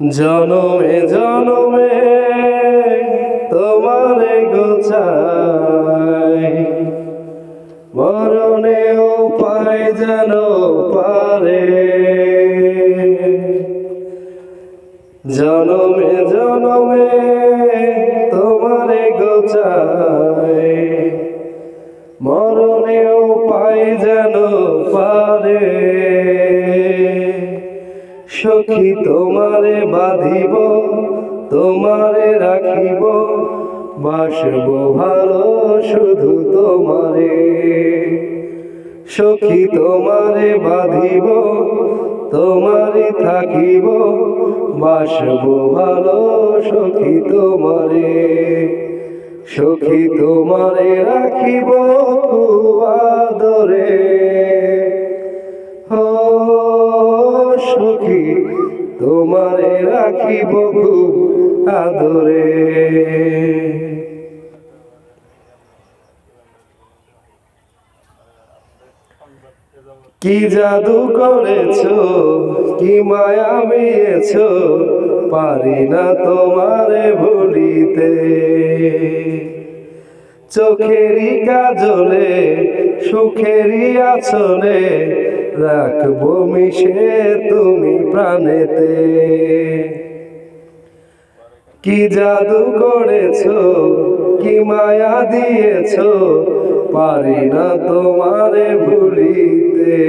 জনমে জনমে তোমারে গোছাই। মরণে পায় যেন পারে। জনমে জনমে তোমারে গোছাই। সখী তোমারে বাঁধিব, তোমারে রাখিব, বাসব ভালো শুধু তোমারে। সখী তোমারে বাঁধিব, তোমারে থাকিব, বাসব ভালো সখী তোমারে। সখী তোমারে রাখিব খুব আদরে। সখী, তোমারে রাখিব খুব আদরে। কি জাদু করেছ, কি মায়া মিয়েছো, পারি না তোমারে ভুলিতে। চোখেরই কাজলে, সুখেরই আছলে রাখব মিশে তুমি প্রাণেতে। কি জাদু করেছ, কি মায়া দিয়েছ, পারি না তোমারে ভুলিতে।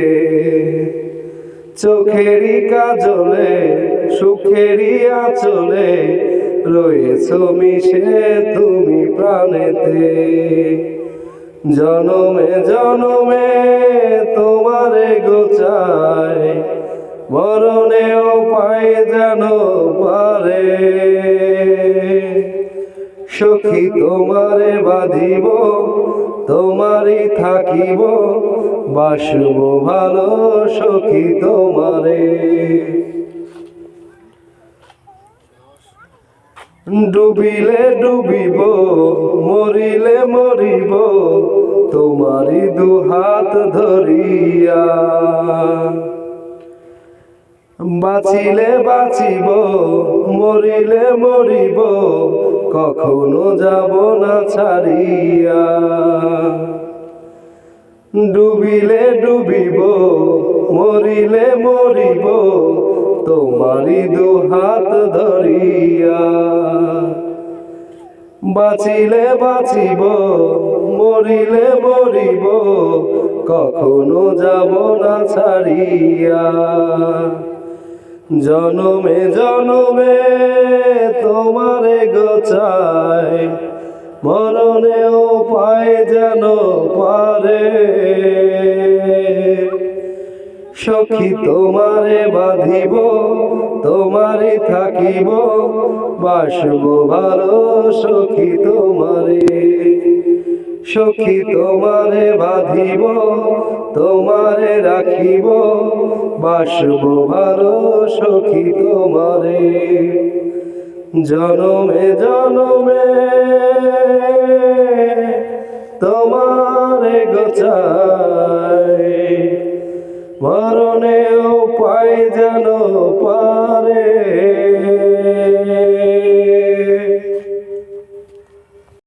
চোখেরই কাজলে, সুখেরই আচলে রয়েছ মিশে তুমি প্রাণেতে। জনমে জনমে তোমারে গোচায় মরণেও পাই যেন পারে। সখী তোমারে বাঁধিব, তোমারই থাকিব, বাসব ভালো সখী তোমারে। ডুবিলে ডুবিব, মরিলে মরিব তোমারই দুহাত ধরিয়া। বাঁচিলে বাঁচিব, মরিলে মরিব, কখনো যাব না ছাড়িয়া। ডুবিলে ডুবিব, মরিলে মরিব, তোমারই দুহাত ধরিয়া। বাঁচিলে বাঁচিব মরিলে মরিব, কখনো যাব না ছাড়িয়া। জনমে জনমে তোমারে গোচায় মরণেও পায় যেন পারে। সখী তোমারে বাঁধিব তোমারে থাকিব, বাসব ভালো সখী তোমারে। সখী তোমারে বাঁধিব, তোমারে রাখিব, বাসব ভালো সখী তোমারে। জনমে জনমে, তোমারে গোচায় মরণেও যেন পারে